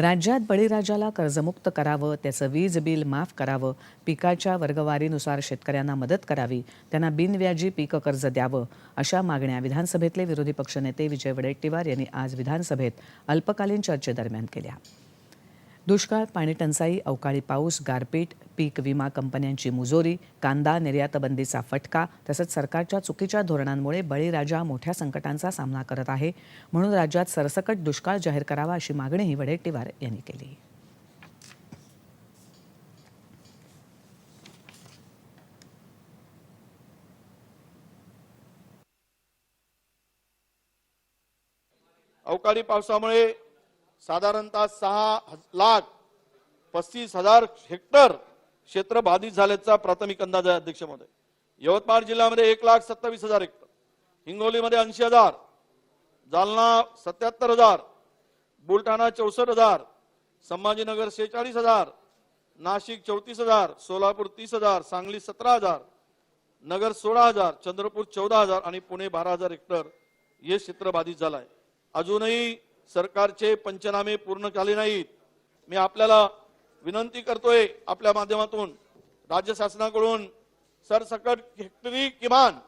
राज्यात बळीराजाला कर्जमुक्त करावं त्याचं वीज बिल माफ करावं पिकाच्या वर्गवारीनुसार शेतकऱ्यांना मदत करावी त्यांना बिनव्याजी पीक कर्ज द्यावं अशा मागण्या विधानसभेतले विरोधी पक्षनेते विजय वडेट्टीवार यांनी आज विधानसभेत अल्पकालीन चर्चेदरम्यान केल्या. दुष्काळ पाणीटंचाई अवकाळी पाऊस गारपीट पीक विमा कंपन्यांची मुजोरी कांदा निर्यातबंदीचा फटका तसंच सरकारच्या चुकीच्या धोरणांमुळे बळीराजा मोठ्या संकटांचा सामना करत आहे. म्हणून राज्यात सरसकट दुष्काळ जाहीर करावा अशी मागणीही वडेट्टीवार यांनी केली. अवकाळी पावसामुळे साधारणतः सहा लाख पस्तीस हजार हेक्टर क्षेत्र बाधित झाल्याचा प्राथमिक अंदाज आहे अध्यक्ष महोदय यवतमाळ जिल्ह्यामध्ये एक लाख सत्तावीस हजार हेक्टर हिंगोलीमध्ये ऐंशी हजार जालना सत्याहत्तर हजार बुलढाणा चौसष्ट हजार संभाजीनगर शेहेचाळीस हजार नाशिक चौतीस हजार सोलापूर तीस हजार सांगली सतरा हजार नगर सोळा हजार चंद्रपूर चौदा हजार आणि पुणे बारा हजार हेक्टर हे क्षेत्र बाधित झालं आहे. अजूनही सरकारचे पंचनामे पूर्ण झाले नाहीत. मी आपल्याला विनंती करतोय आपल्या माध्यमातून राज्य शासनाकडून सरसकट हेक्टरी किमान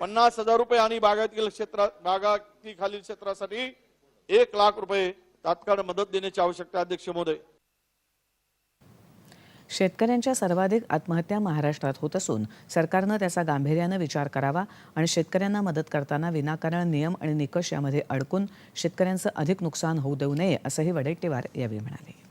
पन्नास हजार रुपये आणि बागायतील क्षेत्र बागायतीखालील क्षेत्रासाठी एक लाख रुपये तात्काळ मदत देण्याची आवश्यकता अध्यक्ष महोदय. शेतकऱ्यांच्या सर्वाधिक आत्महत्या महाराष्ट्रात होत असून सरकारनं त्याचा गांभीर्यानं विचार करावा आणि शेतकऱ्यांना मदत करताना विनाकारण नियम आणि निकष यामध्ये अडकून शेतकऱ्यांचं अधिक नुकसान होऊ देऊ नये असंही वडेट्टीवार यावेळी म्हणाले.